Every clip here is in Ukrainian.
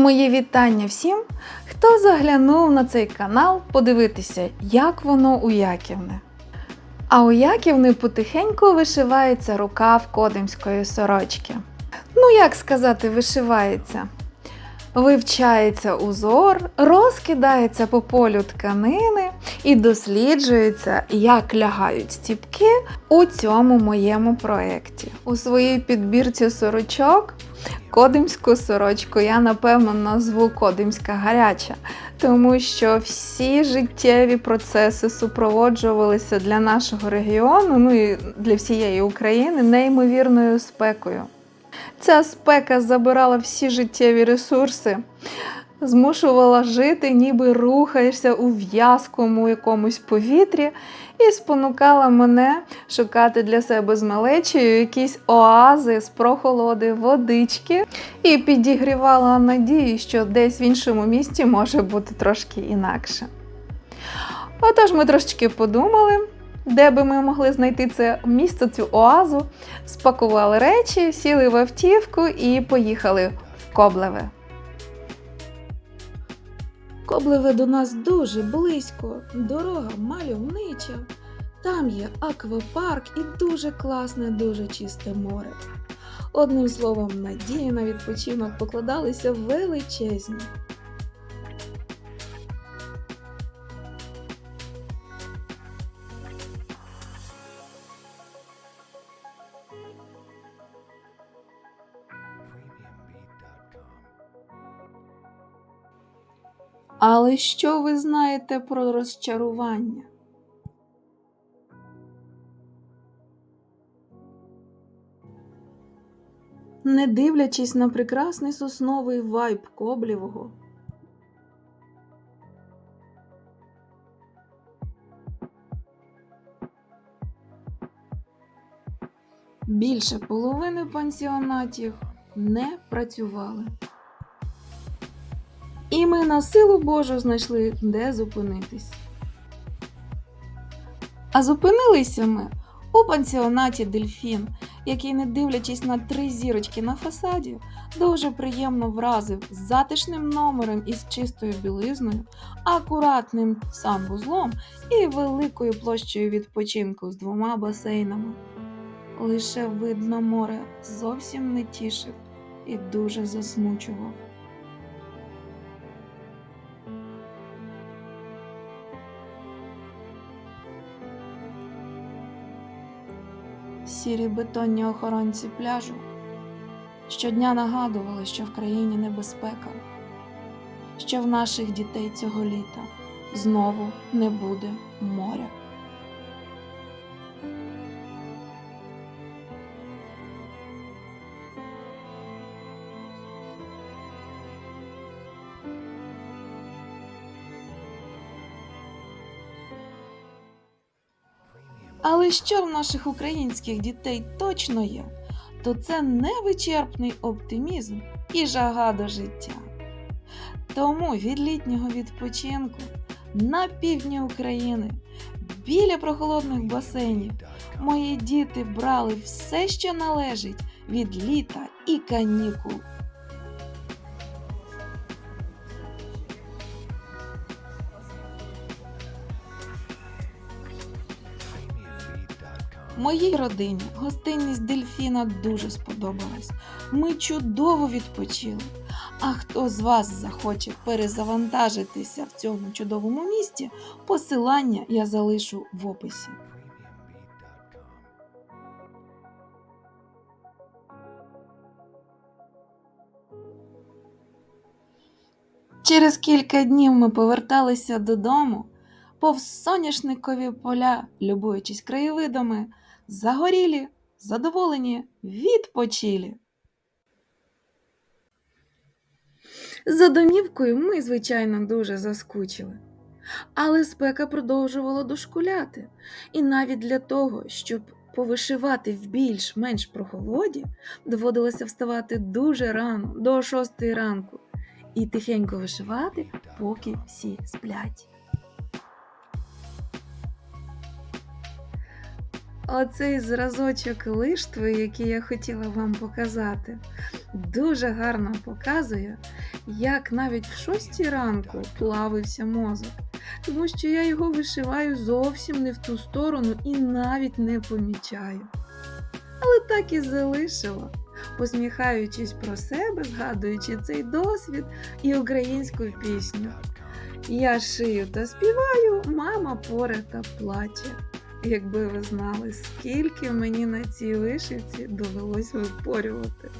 Мої вітання всім, хто заглянув на цей канал подивитися, як воно у Яківне. А у Яківни потихеньку вишивається рукав кодимської сорочки. Ну, як сказати, вишивається. Вивчається узор, розкидається по полю тканини і досліджується, як лягають стіпки у цьому моєму проєкті. У своїй підбірці сорочок Кодимську сорочку я напевно назву Кодимська гаряча, тому що всі життєві процеси супроводжувалися для нашого регіону, ну і для всієї України неймовірною спекою. Ця спека забирала всі життєві ресурси, змушувала жити, ніби рухаєшся у в'язкому якомусь повітрі, і спонукала мене шукати для себе з малечею якісь оази з прохолоди, водички, і підігрівала надію, що десь в іншому місті може бути трошки інакше. Отож, ми трошечки подумали. Де би ми могли знайти це місце, цю оазу, спакували речі, сіли в автівку і поїхали в Коблеве. Коблеве до нас дуже близько, дорога мальовнича. Там є аквапарк і дуже класне, дуже чисте море. Одним словом, надії на відпочинок покладалися величезні. Але що ви знаєте про розчарування? Не дивлячись на прекрасний сосновий вайб Коблівого, більше половини пансіонатів не працювали. І ми на силу Божу знайшли, де зупинитись. А зупинилися ми у пансіонаті Дельфін, який, не дивлячись на три зірочки на фасаді, дуже приємно вразив з затишним номером із чистою білизною, акуратним санвузлом і великою площею відпочинку з двома басейнами. Лише вид на море зовсім не тішив і дуже засмучував. Сірі бетонні охоронці пляжу щодня нагадували, що в країні небезпека, що в наших дітей цього літа знову не буде моря. Що в наших українських дітей точно є, то це невичерпний оптимізм і жага до життя. Тому від літнього відпочинку на півдні України, біля прохолодних басейнів, мої діти брали все, що належить від літа і канікул. Моїй родині гостинність дельфіна дуже сподобалась. Ми чудово відпочили. А хто з вас захоче перезавантажитися в цьому чудовому місті, посилання я залишу в описі. Через кілька днів ми поверталися додому, повз соняшникові поля, любуючись краєвидами, загорілі, задоволені, відпочилі. За домівкою ми, звичайно, дуже заскучили. Але спека продовжувала дошкуляти, і навіть для того, щоб повишивати в більш-менш прохолоді, доводилося вставати дуже рано, до шостої ранку. і тихенько вишивати, поки всі сплять. Оцей зразочок лиштви, який я хотіла вам показати, дуже гарно показує, як навіть в шостій ранку плавився мозок, тому що я його вишиваю зовсім не в ту сторону і навіть не помічаю. Але так і залишила, посміхаючись про себе, згадуючи цей досвід і українську пісню. Я шию та співаю, мама поре та плаче. Якби ви знали, скільки мені на цій вишивці довелось випорювати.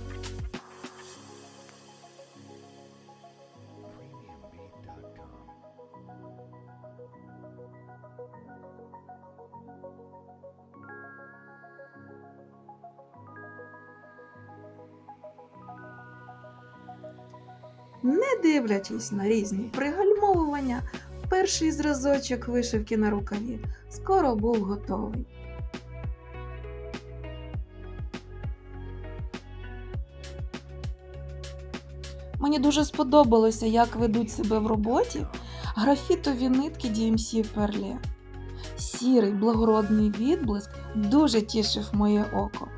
Не дивлячись на різні пригальмовування, перший зразочок вишивки на рукаві скоро був готовий. Мені дуже сподобалося, як ведуть себе в роботі графітові нитки DMC Perle. Сірий благородний відблиск дуже тішив моє око.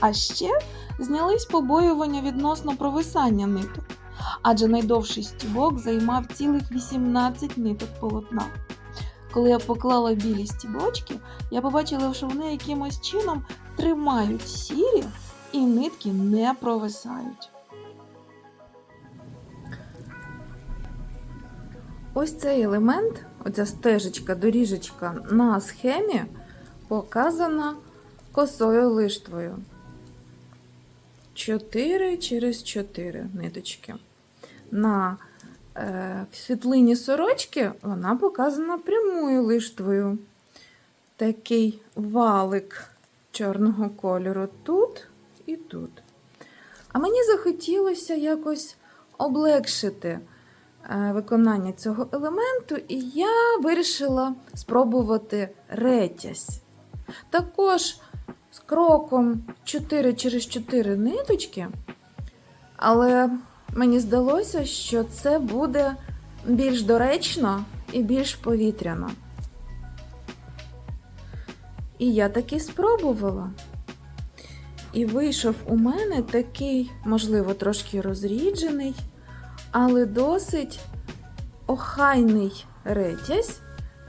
А ще знялись побоювання відносно провисання ниток, адже найдовший стібок займав цілих 18 ниток полотна. Коли я поклала білі стібочки, я побачила, що вони якимось чином тримають сірі і нитки не провисають. Ось цей елемент, оця стежечка, доріжечка на схемі показана косою лиштвою. 4 через 4 ниточки. На е, світлині сорочки вона показана прямою лиштвою. Такий валик чорного кольору тут і тут. А мені захотілося якось облегшити е, виконання цього елементу, і я вирішила спробувати ретязь. Також з кроком 4 через 4 ниточки, але мені здалося, що це буде більш доречно і більш повітряно. І я таки спробувала. І вийшов у мене такий, можливо, трошки розріджений, але досить охайний ретязь,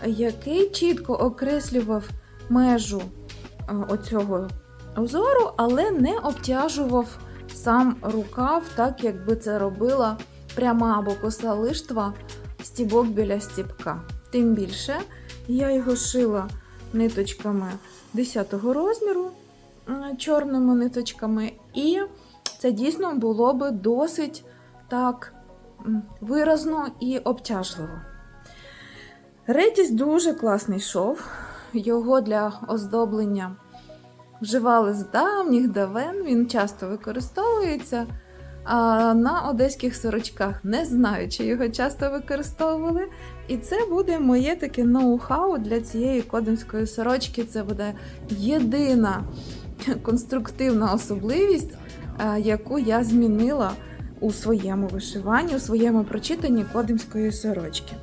який чітко окреслював межу е, оцього узору, але не обтяжував сам рукав, так якби це робила пряма або коса лиштва стібок біля стібка. Тим більше я його шила ниточками 10 розміру, чорними ниточками, і це дійсно було би досить так виразно і обтяжливо. Ретість дуже класний шов. Його для оздоблення вживали з давніх давен, він часто використовується. А на одеських сорочках не знаю, чи його часто використовували. І це буде моє таке ноу-хау для цієї кодинської сорочки. Це буде єдина конструктивна особливість, яку я змінила у своєму вишиванні, у своєму прочитанні кодимської сорочки.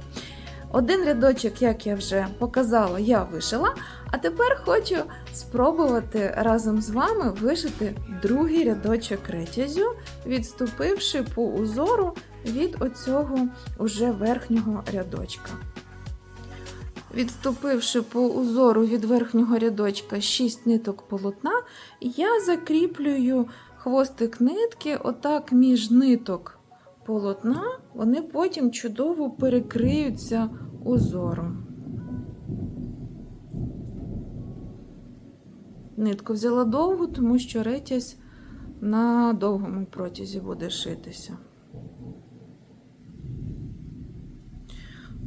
Один рядочок, як я вже показала, я вишила, а тепер хочу спробувати разом з вами вишити другий рядочок ретязю, відступивши по узору від оцього уже верхнього рядочка. Відступивши по узору від верхнього рядочка 6 ниток полотна, я закріплюю хвостик нитки отак між ниток полотна, вони потім чудово перекриються узором. Нитку взяла довгу, тому що ретязь на довгому протязі буде шитися.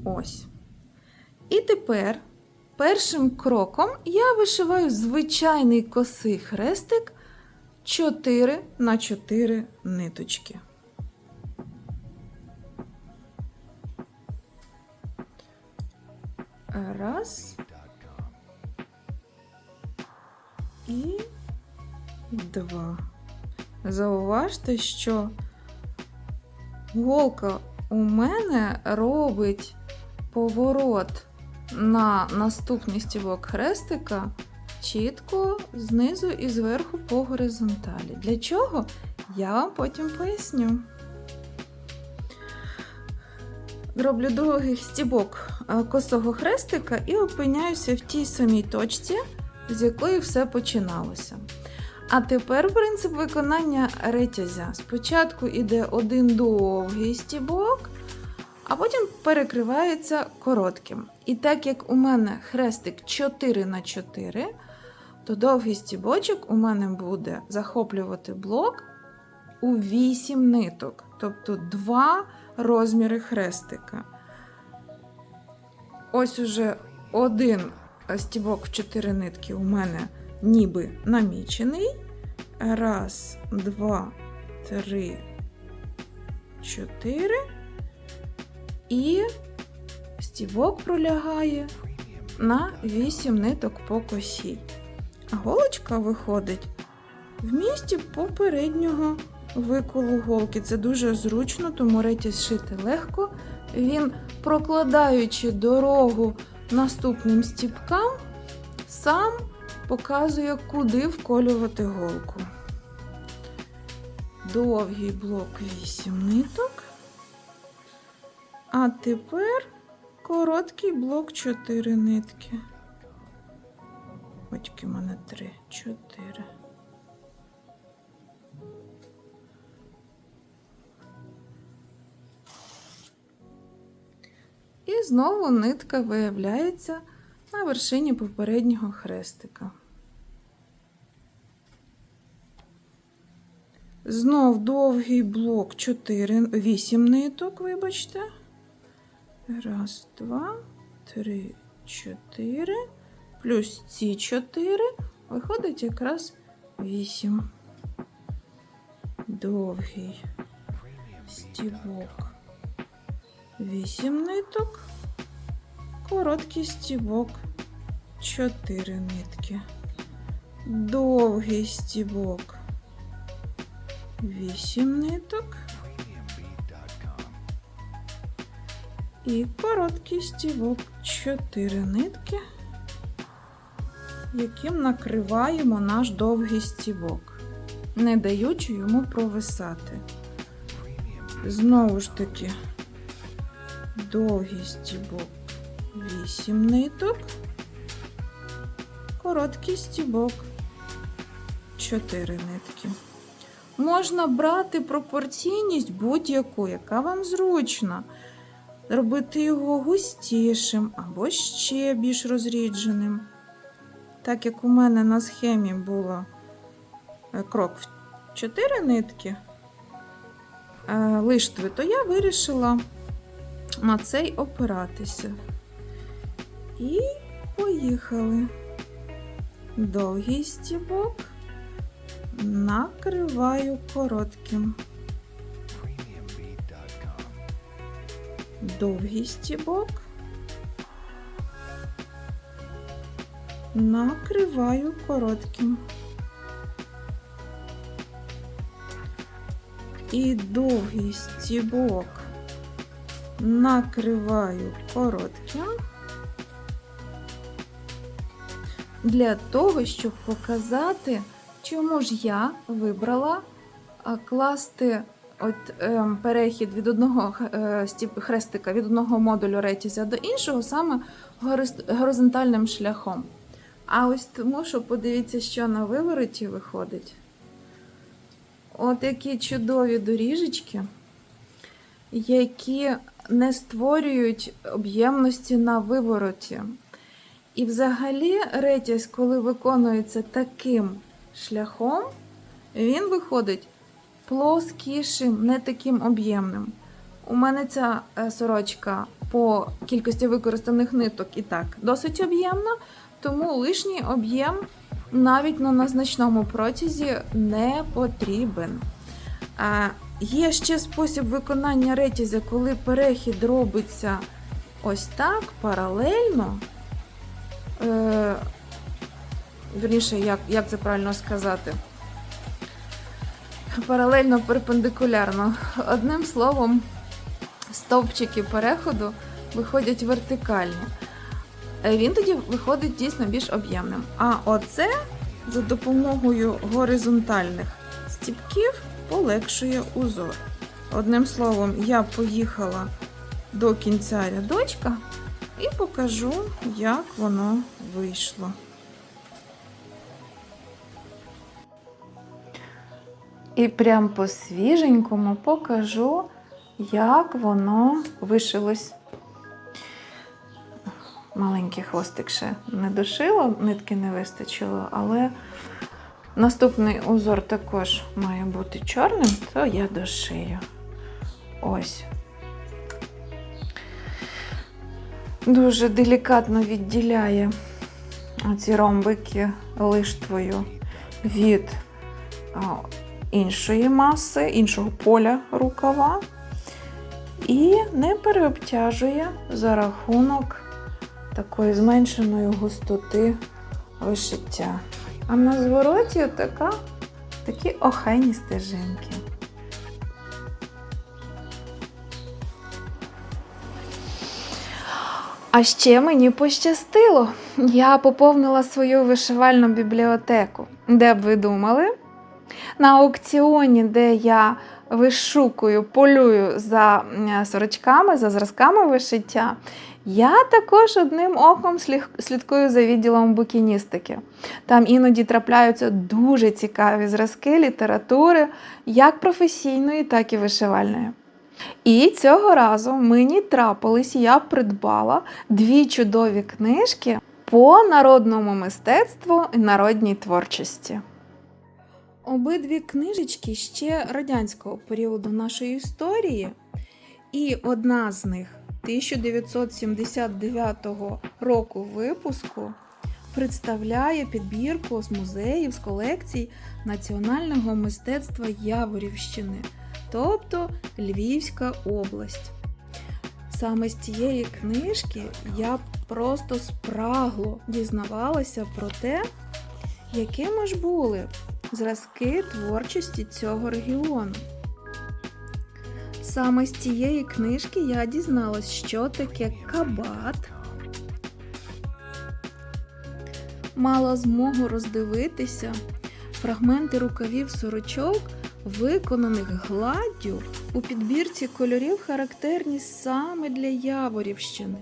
Ось. І тепер першим кроком я вишиваю звичайний косий хрестик 4 на 4 ниточки. Раз. І два. Зауважте, що голка у мене робить поворот на наступний стібок хрестика чітко знизу і зверху по горизонталі. Для чого? Я вам потім поясню. Роблю другий стібок е, косого хрестика і опиняюся в тій самій точці, з якої все починалося. А тепер принцип виконання ретязя. Спочатку йде один довгий стібок, а потім перекривається коротким. І так як у мене хрестик 4 на 4, то довгий стібочок у мене буде захоплювати блок у 8 ниток, тобто 2 розміри хрестика. Ось уже один стібок в 4 нитки у мене ніби намічений. Раз, два, три, чотири. І стібок пролягає на 8 ниток по косі. А голочка виходить в місті попереднього виколу голки. Це дуже зручно, тому ретязь шити легко. Він, прокладаючи дорогу наступним стібкам, сам показує, куди вколювати голку. Довгий блок 8 ниток. А тепер короткий блок 4 нитки. Очки в мене 3, 4. І знову нитка виявляється на вершині попереднього хрестика. Знов довгий блок 4, 8 ниток, вибачте. Раз, два, три, чотири. Плюс ці 4 виходить якраз 8. Довгий стібок. 8 ниток. Короткий стібок 4 нитки. Довгий стібок 8 ниток. І короткий стібок 4 нитки, яким накриваємо наш довгий стібок, не даючи йому провисати. Знову ж таки, довгий стібок 8 ниток, короткий стібок 4 нитки. Можна брати пропорційність будь-яку, яка вам зручна. Робити його густішим або ще більш розрідженим. Так як у мене на схемі було е, крок в 4 нитки е, лиштви, то я вирішила на цей опиратися. І поїхали. Довгий стібок накриваю коротким. Довгий стібок. Накриваю коротким. І довгий стібок накриваю коротким для того, щоб показати, чому ж я вибрала класти от, е, перехід від одного е, хрестика від одного модулю ретізя до іншого саме горизонтальним шляхом. А ось тому, що подивіться, що на вивороті виходить. От які чудові доріжечки, які не створюють об'ємності на вивороті. І взагалі ретязь, коли виконується таким шляхом, він виходить плоскішим, не таким об'ємним. У мене ця е, сорочка по кількості використаних ниток і так досить об'ємна, тому лишній об'єм навіть на незначному протязі не потрібен. Є ще спосіб виконання ретязя, коли перехід робиться ось так, паралельно. Е, Вірніше, як, як це правильно сказати? паралельно перпендикулярно. Одним словом, стовпчики переходу виходять вертикальні. Е, Він тоді виходить дійсно більш об'ємним. А оце за допомогою горизонтальних стіпків полегшує узор. Одним словом, я поїхала до кінця рядочка і покажу, як воно вийшло. І прям по свіженькому покажу, як воно вишилось. Маленький хвостик ще не дошило, нитки не вистачило, але наступний узор також має бути чорним, то я дошию. Ось. Дуже делікатно відділяє ці ромбики лиштвою від іншої маси, іншого поля рукава і не переобтяжує за рахунок такої зменшеної густоти вишиття. А на звороті така, такі охайні стежинки. А ще мені пощастило. Я поповнила свою вишивальну бібліотеку. Де б ви думали? На аукціоні, де я вишукую, полюю за сорочками, за зразками вишиття, я також одним оком слідкую за відділом букіністики. Там іноді трапляються дуже цікаві зразки літератури, як професійної, так і вишивальної. І цього разу мені трапились, я придбала дві чудові книжки по народному мистецтву і народній творчості. Обидві книжечки ще радянського періоду нашої історії, і одна з них 1979 року випуску представляє підбірку з музеїв, з колекцій національного мистецтва Яворівщини, тобто Львівська область. Саме з цієї книжки я просто спрагло дізнавалася про те, якими ж були зразки творчості цього регіону. Саме з цієї книжки я дізналась, що таке кабат. Мала змогу роздивитися фрагменти рукавів сорочок, виконаних гладдю у підбірці кольорів, характерні саме для Яворівщини.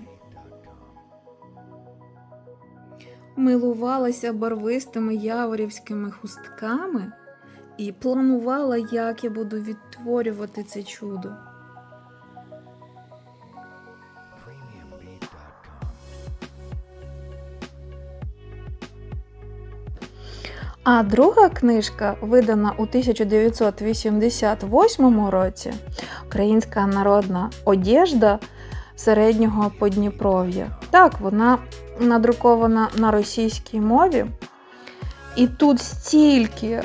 Милувалася барвистими яворівськими хустками і планувала, як я буду відтворювати це чудо. А друга книжка, видана у 1988 році, Українська народна одежда середнього Подніпров'я. Так, вона надрукована на російській мові. І тут стільки е,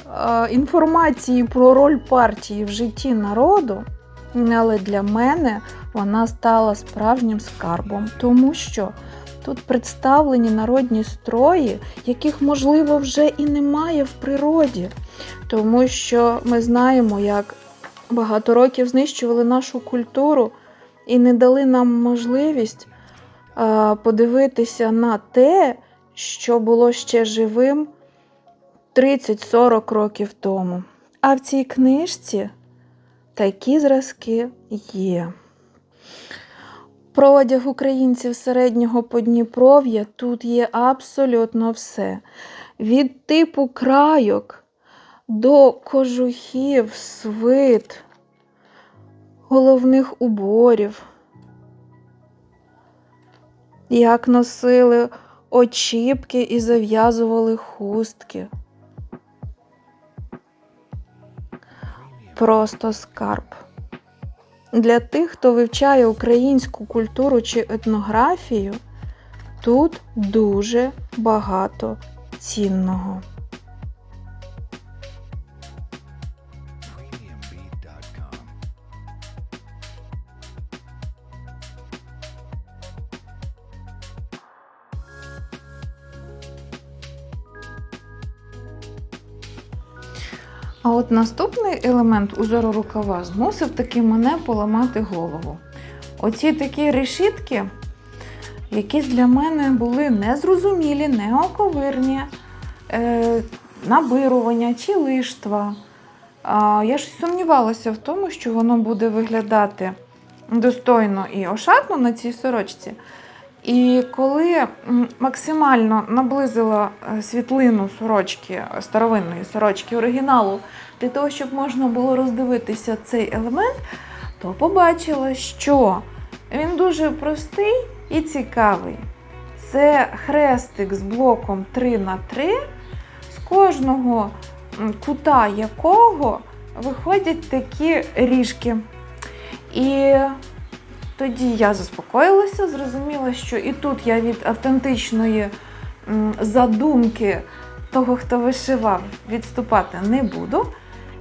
інформації про роль партії в житті народу, але для мене вона стала справжнім скарбом, тому що тут представлені народні строї, яких, можливо, вже і немає в природі, тому що ми знаємо, як багато років знищували нашу культуру і не дали нам можливість е, подивитися на те, що було ще живим 30-40 років тому. А в цій книжці такі зразки є. Про одяг українців середнього Подніпров'я тут є абсолютно все. Від типу крайок до кожухів, свит, головних уборів. Як носили очіпки і зав'язували хустки. Просто скарб. Для тих, хто вивчає українську культуру чи етнографію, тут дуже багато цінного. Наступний елемент узору рукава змусив таки мене поламати голову. Оці такі решітки, якісь для мене були незрозумілі, неоковирні, е, набирування чи лиштва. А, я ж сумнівалася в тому, що воно буде виглядати достойно і ошатно на цій сорочці. І коли максимально наблизила е, світлину сорочки, старовинної сорочки оригіналу, для того, щоб можна було роздивитися цей елемент, то побачила, що він дуже простий і цікавий. Це хрестик з блоком 3 на 3 з кожного кута якого виходять такі ріжки. І тоді я заспокоїлася, зрозуміла, що і тут я від автентичної задумки того, хто вишивав, відступати не буду.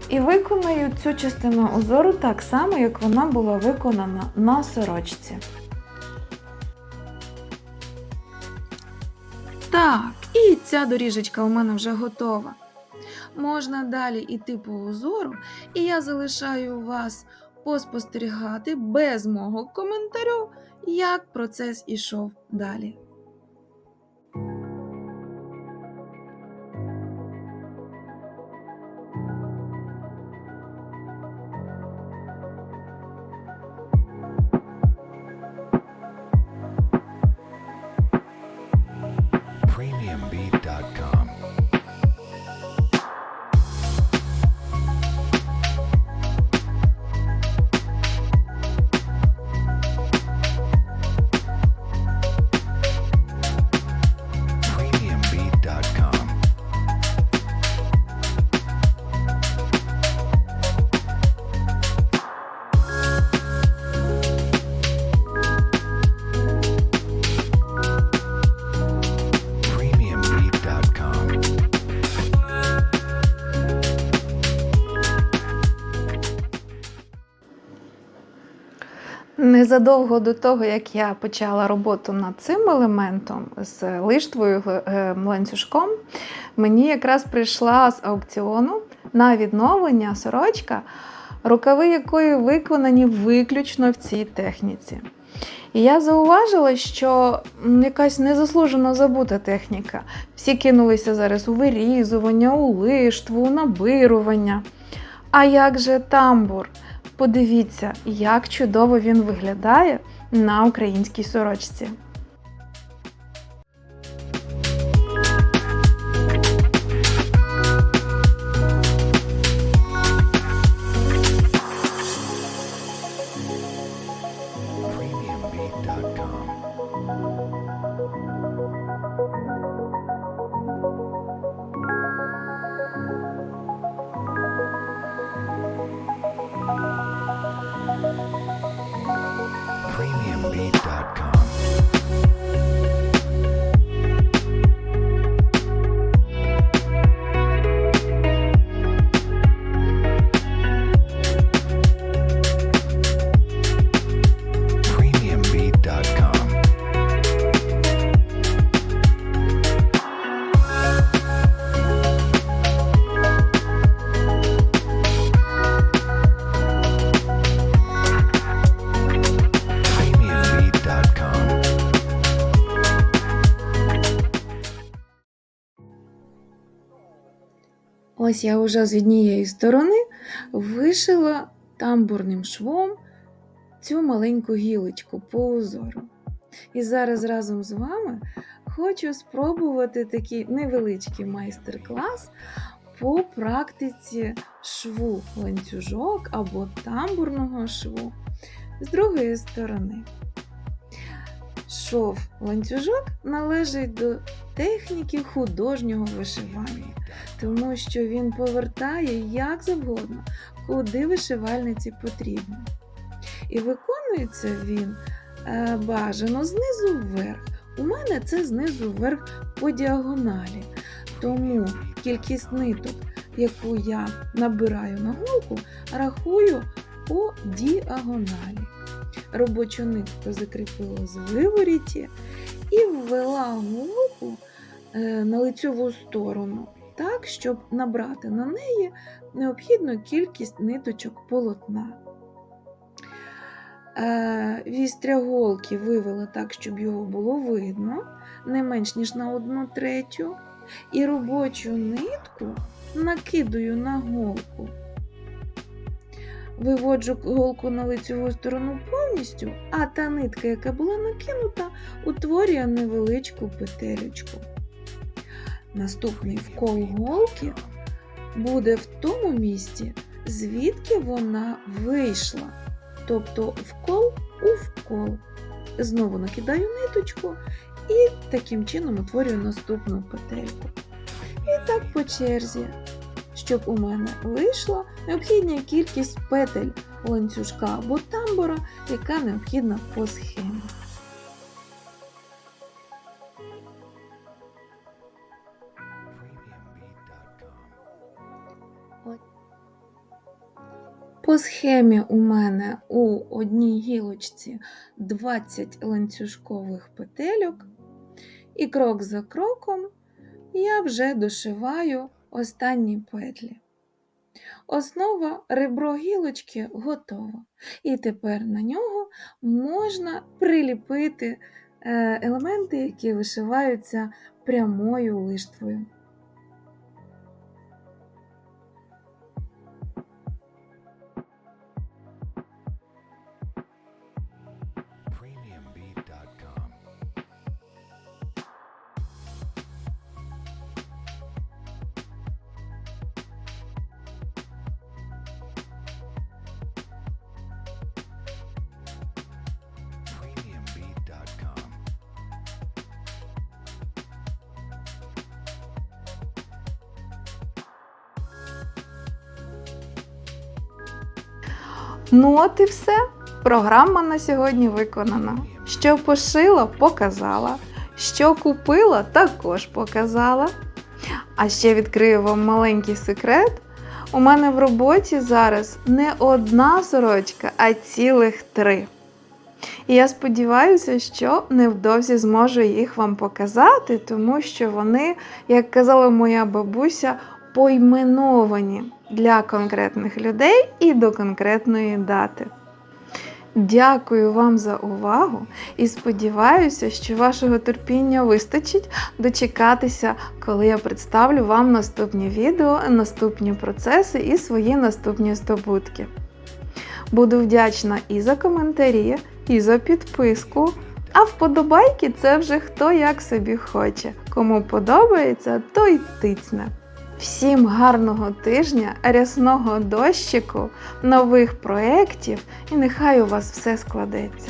І виконаю цю частину узору так само, як вона була виконана на сорочці. Так, і ця доріжечка у мене вже готова. Можна далі йти по узору, і я залишаю вас поспостерігати без мого коментарю, як процес ішов далі. Незадовго до того, як я почала роботу над цим елементом з лиштвою е, ланцюжком, мені якраз прийшла з аукціону на відновлення сорочка, рукави якої виконані виключно в цій техніці. І я зауважила, що якась незаслужено забута техніка. Всі кинулися зараз у вирізування, у лиштву, у набирування. А як же тамбур? Подивіться, як чудово він виглядає на українській сорочці. Ось я вже з однієї сторони вишила тамбурним швом цю маленьку гілочку по узору. І зараз разом з вами хочу спробувати такий невеличкий майстер-клас по практиці шву ланцюжок або тамбурного шву з другої сторони. Шов ланцюжок належить до техніки художнього вишивання тому що він повертає як завгодно, куди вишивальниці потрібно. І виконується він е, бажано знизу вверх. У мене це знизу вверх по діагоналі. Тому кількість ниток, яку я набираю на голку, рахую по діагоналі. Робочу нитку закріпила з виворіті і ввела голку е, на лицьову сторону так, щоб набрати на неї необхідну кількість ниточок полотна. Е, Вістря голки вивела так, щоб його було видно, не менш ніж на одну третю. І робочу нитку накидаю на голку. Виводжу голку на лицеву сторону повністю, а та нитка, яка була накинута, утворює невеличку петелючку. Наступний вкол голки буде в тому місці, звідки вона вийшла. Тобто вкол у вкол. Знову накидаю ниточку і таким чином утворюю наступну петельку. І так по черзі, щоб у мене вийшла необхідна кількість петель ланцюжка або тамбура, яка необхідна по схемі. По схемі у мене у одній гілочці 20 ланцюжкових петельок, і крок за кроком я вже дошиваю останні петлі. Основа ребро гілочки готова. І тепер на нього можна приліпити е, елементи, які вишиваються прямою лиштвою. Ну от і все. Програма на сьогодні виконана. Що пошила, показала. Що купила, також показала. А ще відкрию вам маленький секрет. У мене в роботі зараз не одна сорочка, а цілих три. І я сподіваюся, що невдовзі зможу їх вам показати, тому що вони, як казала моя бабуся, поіменовані для конкретних людей і до конкретної дати. Дякую вам за увагу і сподіваюся, що вашого терпіння вистачить дочекатися, коли я представлю вам наступні відео, наступні процеси і свої наступні здобутки. Буду вдячна і за коментарі, і за підписку. А вподобайки це вже хто як собі хоче. Кому подобається, той тицне. Всім гарного тижня, рясного дощику, нових проєктів і нехай у вас все складеться.